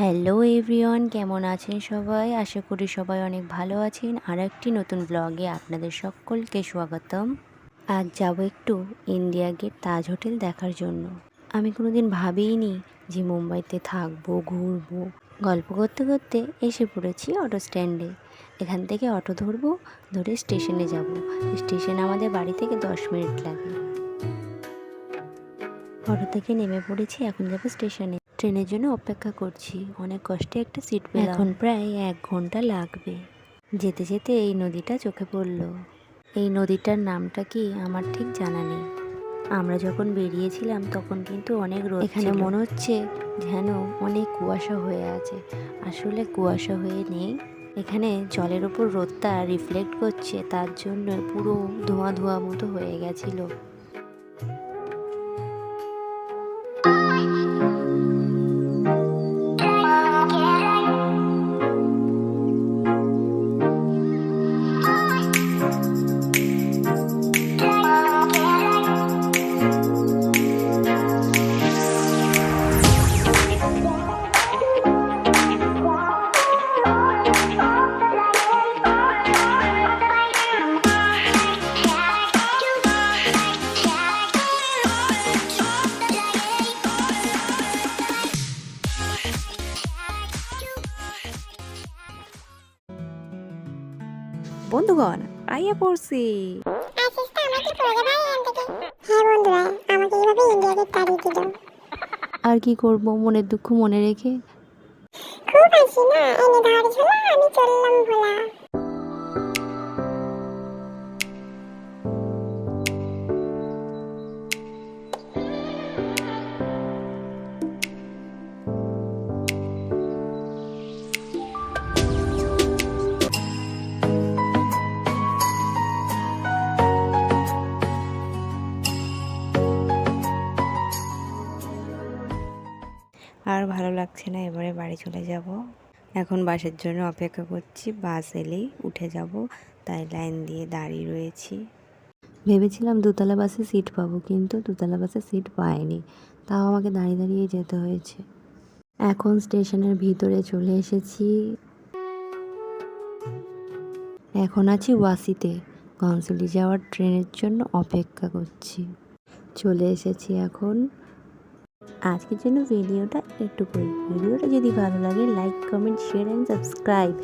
Hello everyone কেমন আছেন সবাই? আশা করি সবাই অনেক ভালো আছেন। আর একটি নতুন ব্লগে আপনাদের সকলকে স্বাগতম। আজ যাব একটু ইন্ডিয়া গেট তাজ হোটেল দেখার জন্য। আমি কোনোদিন ভাবিনি যে মুম্বাইতে থাকব, ঘুরবো। গল্প করতে করতে এসে পড়েছি অটো স্ট্যান্ডে এখান থেকে অটো ধরবো, ধরে স্টেশনে যাব। স্টেশন আমাদের বাড়ি থেকে দশ মিনিট লাগে। অটো থেকে নেমে পড়েছি, এখন যাব স্টেশনে ট্রেনের জন্য অপেক্ষা করছি। অনেক কষ্টে একটা সিট পেলাম। এখন প্রায় এক ঘণ্টা লাগবে। যেতে যেতে এই নদীটা চোখে পড়ল। এই নদীটার নামটা কি আমার ঠিক জানা নেই। আমরা যখন বেরিয়েছিলাম তখন কিন্তু অনেক রোদ এখানে মনে হচ্ছে যেন অনেক কুয়াশা হয়ে আছে। আসলে কুয়াশা হয়ে নেই। এখানে জলের ওপর রোদটা রিফ্লেক্ট করছে। তার জন্য পুরো ধোঁয়া ধোঁয়া মতো হয়ে গেছিল। গেট আইয়া পড়ছি। আর কি করব মনের দুঃখ মনে রেখে? খুব হাসি না? এনে ধার ঝোলা আমি চললাম আর ভালো লাগছে না, এবারে বাড়ি চলে যাব। এখন বাসের জন্য অপেক্ষা করছি, বাস এলেই উঠে যাব, তাই লাইন দিয়ে দাঁড়িয়ে রয়েছি। ভেবেছিলাম দোতলা বাসে সিট পাবো, কিন্তু দোতলা বাসে সিট পাইনি, তাও আমাকে দাঁড়িয়ে দাঁড়িয়ে যেতে হয়েছে। এখন স্টেশনের ভিতরে চলে এসেছি। এখন আছি ওয়াসিতে ঘনসুলি যাওয়ার ট্রেনের জন্য অপেক্ষা করছি। চলে এসেছি এখন আজকের জন্য ভিডিওটা একটুকুই ভিডিওটা যদি ভালো লাগে like comment share and subscribe